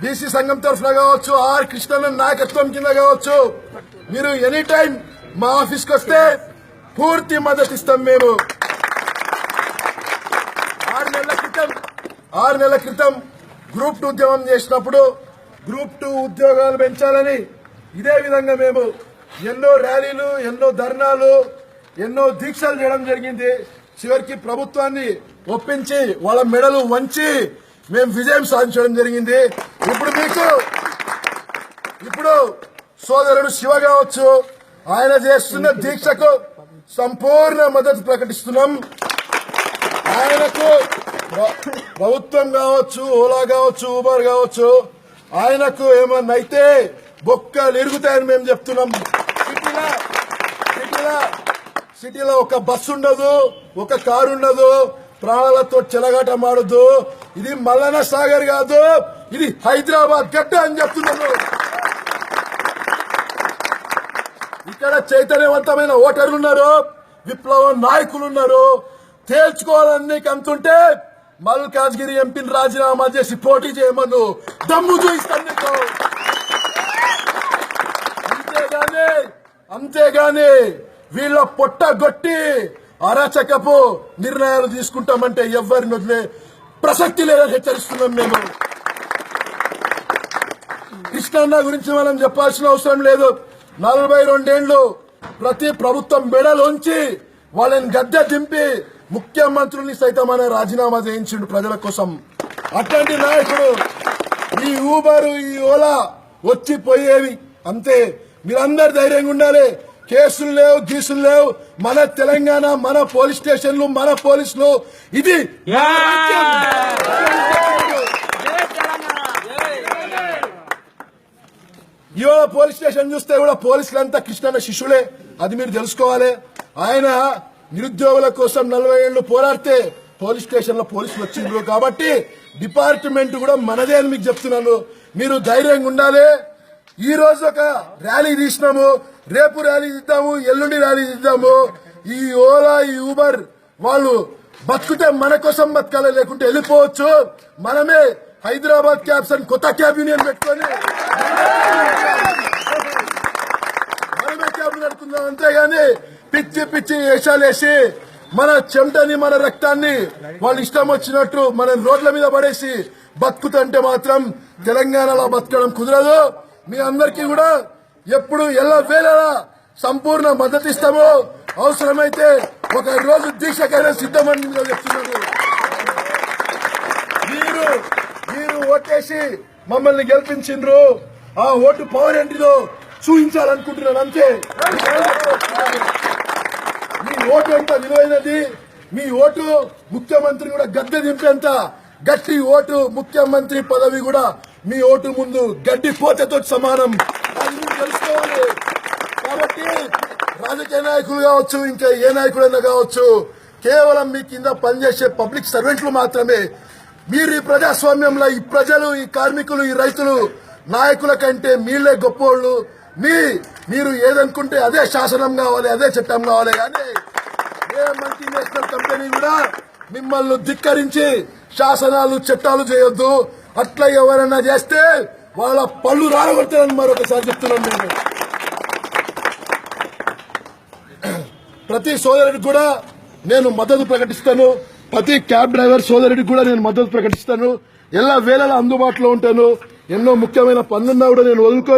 BC సంఘం తరఫున కావచ్చు ఆర్ కృష్ణన్న నాయకత్వం కింద కావచ్చు మీరు ఎనీ టైం మా ఆఫీస్కి వస్తే పూర్తి మద్దతు ఇస్తాం మేము. ఆరు నెలల క్రితం ఆరు నెలల క్రితం గ్రూప్ టూ ఉద్యమం చేసినప్పుడు గ్రూప్ టూ ఉద్యోగాలు పెంచాలని ఇదే విధంగా మేము ఎన్నో ర్యాలీలు ఎన్నో ధర్నాలు ఎన్నో దీక్షలు చేయడం జరిగింది. చివరికి ప్రభుత్వాన్ని ఒప్పించి వాళ్ళ మెడలు వంచి మేము విజయం సాధించడం జరిగింది. ఇప్పుడు మీకు ఇప్పుడు సోదరుడు శివ కావచ్చు ఆయన చేస్తున్న దీక్షకు సంపూర్ణ మద్దతు ప్రకటిస్తున్నాం. ఆయనకు ప్రభుత్వం కావచ్చు ఓలా కావచ్చు ఊబర్ కావచ్చు ఆయనకు ఏమన్నా అయితే బొక్కలు ఇరుగుతాయని మేము చెప్తున్నాం. సిటీలో సిటీలో సిటీలో ఒక బస్సు ఉండదు ఒక కారు ఉండదు ప్రాణాలతో చెలగాట మాడదు ఇది మల్లన సాగర్ కాదు ఇది హైదరాబాద్ గడ్డ అని చెప్తున్నాను. ఇక్కడ చైతన్యవంతమైన ఓటర్లు ఉన్నారు విప్లవ నాయకులు ఉన్నారు. తేల్చుకోవాలని కంతుంటే అంతుంటే మల్కాజ్గిరి ఎంపీని రాజీనామా చేసి పోటీ చేయమను. దమ్ము చూయిస్తాను నీకు. అంతేగాని అంతేగాని వీళ్ళ పొట్ట గొట్టి అరాచకపు నిర్ణయాలు తీసుకుంటామంటే ఎవరిని వదిలే ప్రసక్తి లేదని హెచ్చరిస్తున్నాం మేము. కృష్ణన్న గురించి మనం చెప్పాల్సిన అవసరం లేదు. నలభై రెండేళ్ళు ప్రతి ప్రభుత్వం మెడలోంచి వాళ్ళని గద్దె దింపి ముఖ్యమంత్రుల్ని సైతం అనే రాజీనామా చేయించిండు ప్రజల కోసం. అట్లాంటి నాయకుడు ఈ ఊబరు ఈ ఓలా వచ్చి పోయేవి అంతే. మీరందరు ధైర్యంగా ఉండాలి. కేసులు లేవు గీసులు లేవు. మన తెలంగాణ మన పోలీస్ స్టేషన్లు మన పోలీసులు. ఇది. ఇవాళ పోలీస్ స్టేషన్ చూస్తే కూడా పోలీసులంతా కృష్ణన్న శిష్యులే. అది మీరు తెలుసుకోవాలి. ఆయన నిరుద్యోగుల కోసం నలభై ఏళ్ళు పోరాడితే పోలీస్ స్టేషన్లో పోలీసులు వచ్చిండ్రు. కాబట్టి డిపార్ట్మెంట్ కూడా మనదే అని మీకు చెప్తున్నాను. మీరు ధైర్యంగా ఉండాలి. ఈ రోజు ఒక ర్యాలీ తీసినాము. రేపు ర్యాలీ ఇద్దాము ఎల్లుండి ర్యాలీ ఇద్దాము ఈ ఓలా ఈ ఊబర్ వాళ్ళు బతుకుతే మన కోసం బతకాలి లేకుంటే వెళ్ళిపోవచ్చు. మనమే హైదరాబాద్ క్యాబ్స్ అని కొత్త క్యాబ్ యూనియన్ పెట్టుకొని మనమే క్యాబ్ నడుపుకుందాం. అంతేగాని పిచ్చి పిచ్చి వేషాలేసి మన చెమటని మన రక్తాన్ని వాళ్ళు ఇష్టం వచ్చినట్టు మనం రోడ్ల మీద పడేసి బతుకుతుంటే మాత్రం తెలంగాణలో బతకడం కుదరదు. మీ అందరికీ కూడా ఎప్పుడు ఎలా వేళలా సంపూర్ణ మద్దతు ఇస్తామో. అవసరమైతే ఒక రోజు దీక్షకైనా సిద్ధమని నేను చెప్తున్నాను. మీరు మీరు ఓటేసి మమ్మల్ని గెలిపించిండ్రు. ఆ ఓటు పవర్ ఏంటిదో చూపించాలనుకుంటున్నాను అంతే. మీ ఓటు ఎంత విలువైనది? మీ ఓటు ముఖ్యమంత్రి కూడా గద్దె దింపేంత గట్టి ఓటు ముఖ్యమంత్రి పదవి కూడా మీ ఓటు ముందు గడ్డి పోతతో సమానం. తెలుసుకోవాలి. కాబట్టి రాజకీయ నాయకులు కావచ్చు ఇంకా ఏ నాయకుడైనా కావచ్చు కేవలం మీ కింద పనిచేసే పబ్లిక్ సర్వెంట్లు మాత్రమే. మీరు ఈ ప్రజాస్వామ్యంలో ఈ ప్రజలు ఈ కార్మికులు ఈ రైతులు నాయకుల కంటే మీళ్ళే గొప్పోళ్ళు. మీ మీరు ఏదనుకుంటే అదే శాసనం కావాలి అదే చట్టం కావాలి కానీ ఏ మల్టీనేషనల్ కంపెనీ కూడా మిమ్మల్ని ధిక్కరించి శాసనాలు చట్టాలు చేయొద్దు. అట్లా ఎవరైనా చేస్తే వాళ్ళ పళ్ళు రాలగొడతారని మరొకసారి చెప్తున్నాం నేను. ప్రతి సోదరుడికి కూడా నేను మద్దతు ప్రకటిస్తాను. ప్రతి క్యాబ్ డ్రైవర్ సోదరుడికి కూడా నేను మద్దతు ప్రకటిస్తాను. ఎలా వేళలా అందుబాటులో ఉంటాను. ఎన్నో ముఖ్యమైన పనులున్నా కూడా నేను వదులుకో